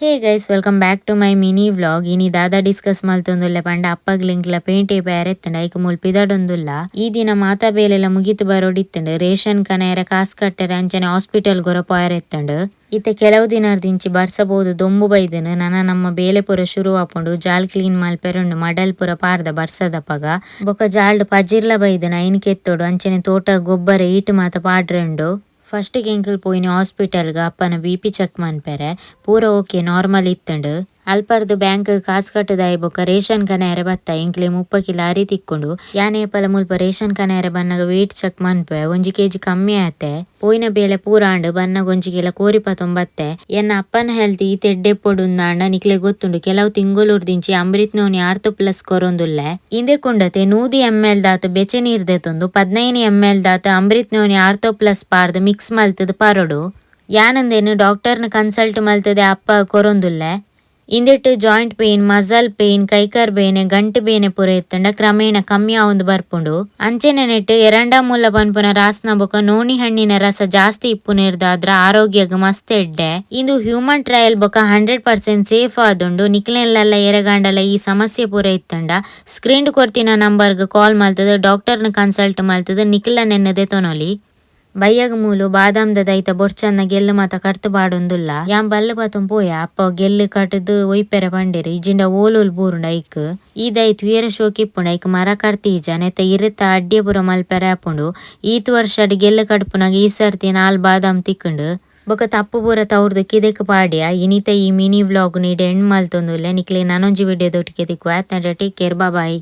Hey guys welcome back to my mini vlog ಇನಿ ದಾದಾ discuss ಮಲ್ತೊಂದುಲ್ಲ ಪಂಡ ಪೇಂಟ್ ಬೇರೆ ಎತ್ತಂಡ ಐಕ್ ಮುಲ್ಪಿದಾಡೊಂದುಲ್ಲ ಈ ದಿನ ಮಾತಾ ಬೇಲೆಲ ಮುಗಿತು ಬರೋಡಿತ್ತಂಡು. ರೇಷನ್ ಕನೆಯರ ಕಾಸ್ ಕಟ್ಟರೆ ಅಂಚನೆ ಹಾಸ್ಪಿಟಲ್ ಗೊರ ಪಾಯರ್ ಎತ್ತಂಡು ಇತ್ತೆ ಕೆಲವು ದಿಂಚಿ ಬರ್ಸಬಹುದು ದೊಂಬು ಬೈದನು. ನನ್ನ ನಮ್ಮ ಬೇಲೆ ಪುರ ಶುರು ಆಪುಂಡು. ಜಾಲ್ ಕ್ಲೀನ್ ಮಲ್ಪೆರುಂಡು ಮಡಲ್ ಪುರ ಪಾರ್ದ ಪಗ. ಬೊಕ ಜಾಲ್ಡ್ ಪಜಿರ್ಲ ಬೈದನ, ಐನ್ ಕೆತ್ತೋಡು. ಅಂಚನೆ ತೋಟ ಗೊಬ್ಬರ ಈಟ್ ಮಾತ ಪಾಡ್ರೆಂಡು. ಫಸ್ಟ್ ಎಂಕಲ್ ಪೋಯಿನಿ ಹಾಸ್ಪಿಟಲ್ಗ ಅಪ್ಪನ ಬಿ ಪಿ ಚೆಕ್ ಮನ್ಪೆರೆ ಪೂರ ಓಕೆ ನಾರ್ಮಲ್ ಇತ್ತಂಡು. ಅಲ್ಪರ್ದು ಬ್ಯಾಂಕ್ ಕಾಸ್ ಕಟ್ಟದಾಯಿ ಬೊಕ ರೇಷನ್ ಕನೆಯರೆ ಬತ್ತ ಎಂಕ್ಲೆ ಮುಪ್ಪ ಕಿಲ ಅರಿ ತಿಕ್ಕೊಂಡು. ಯಾನೆ ಪಲ ಮುಲ್ಪ ರೇಷನ್ ಕನೆಯರೆ ಬನ್ನಗ ವೇಟ್ ಚೆಕ್ ಮನ್ಪೆ, ಒಂಜಿ ಕೆಜಿ ಕಮ್ಮಿ ಆತೆ. ಪೋಯಿನ ಬೇಲೆ ಪೂರಾಂಡ್ ಬನ್ನಗ ಒಂಜಿ ಕಿಲ ಕೋರಿ ಪತೊಂಬತ್ತೆ. ಎನ್ನ ಅಪ್ಪನ ಹೆಲ್ತ್ ಈ ತೆಡ್ಡೆ ಪೊಡುಂದಾಂಡ ನಿಕ್ಲೆ ಗೊತ್ತುಂಡು. ಕೆಲವು ತಿಂಗುಲುರ್ದಿಂಚಿ ಅಮೃತ್ ನೋನಿ ಆರ್ತು ಪ್ಲಸ್ ಕೊರೊಂದುಲ್ಲೆ. ಇಂದೆ ಕುಂಡತೆ ನೂದಿ ಎಂ ಎಲ್ ದಾತ ಬೆಚೆ ನೀರ್ ದೆತೊಂದು ಪದ್ನೈನು ಎಂ ಎಲ್ ದಾತ ಅಮೃತ್ ನೋನಿ ಆರ್ತೋ ಪ್ಲಸ್ ಪಾರ್ದ ಮಿಕ್ಸ್ ಮಲ್ತದ ಪರಡು. ಯಾನಂದೇನು ಡಾಕ್ಟರ್ನ ಕನ್ಸಲ್ಟ್ ಮಲ್ತದೆ ಅಪ್ಪ ಕೊರೊಂದುಲ್ಲೆ. ಇಂದೆಟ್ ಜಾಯಿಂಟ್ ಪೇನ್ ಮಸಲ್ ಪೇನ್ ಕೈಕರ್ ಬೇನೆ, ಗಂಟು ಬೇನೆ ಪೂರ ಇತ್ತಂಡ ಕ್ರಮೇಣ ಕಮ್ಮಿ ಆವೊಂದು ಬರ್ಪುಂಡು. ಅಂಚೆನೆ ನೆಟ್ ಎರಡ ಮೂಲ ಪನ್ಪುನ ರಾಸ್ನ ಬೊಕ ನೋಣಿ ಹಣ್ಣಿನ ರಸ ಜಾಸ್ತಿ ಇಪ್ಪುನೆರ್ದಾದ್ರ ಆರೋಗ್ಯಗ್ ಮಸ್ತ್ ಎಡ್ಡೆ. ಇಂದು ಹ್ಯೂಮನ್ ಟ್ರಯಲ್ ಬೊಕ ಹಂಡ್ರೆಡ್ ಪರ್ಸೆಂಟ್ ಸೇಫ್ ಆದುಂಡು. ನಿಕ್ಲೆನ್ಲೆಲ್ಲ ಎರೆಗಾಂಡಲ ಈ ಸಮಸ್ಯೆ ಪೂರ ಇತ್ತಂಡ. ಸ್ಕ್ರೀನ್ ಕೊರ್ತಿನ ನಂಬರ್ಗ್ ಕಾಲ್ ಮಲ್ತದ ಡಾಕ್ಟರ್ನ ಕನ್ಸಲ್ಟ್ ಮಲ್ತದ ನಿಕ್ಲ ನೆನ್ನದೆ ತೊನೊಲಿ. ಬಯ್ಯಗ ಮೂಲು ಬಾದಾಮ್ದ ದೈತ ಬೊರ್ಚನ್ನ ಗೆಲ್ಲು ಮಾತ ಕರ್ತು ಬಾಡೊಂದುಲ್ಲ. ಯಾಮ್ ಬಲ್ಲು ಪತಂ ಪೋಯ, ಅಪ್ಪ ಗೆಲ್ಲು ಕಟ್ಟದು ಒಯ್ಪೆರ ಪಂಡೆರ್ ಇಜಿಂಡ ಓಲೋಲ್ ಬೂರು ಐಕ್. ಈ ದೈತ್ ವೀರ ಶೋಕಿಪ್ಪುಂಡ ಐಕ್ ಮರ ಕರ್ತೀಜ ನೆತ್ತ ಇರುತ್ತ ಅಡ್ಡಿಯಪುರ ಮಲ್ಪೆರ ಆಪುಂಡು. ಈತ್ ವರ್ಷ ಗೆಲ್ಲು ಕಡ್ಪುನಾಗ ಈ ಸರ್ತಿ ನಾಲ್ ಬಾದಾಮ್ ತಿಕ್ಕುಂಡು. ಬೊಕ ತಪ್ಪು ಪೂರ ತವ್ರದು ಕಿದೆಕ್ ಪಾಡ್ಯ, ಇನಿತ ಈ ಮಿನಿ ವ್ಲಾಗ್ ನೀಡ್ ಎಂಡ್ ಮಲ್ತೊಂದುಲ್ಲೆ ನಿಕ್ಲೆ ನನೊಂಜಿ ವಿಡಿಯೋ ದೊಟ್ಟಿಗೆ ದಿಕ್ಕು ಆತ್ನ ಟೇಕ್ ಕೇರ್ ಬಾಯ್.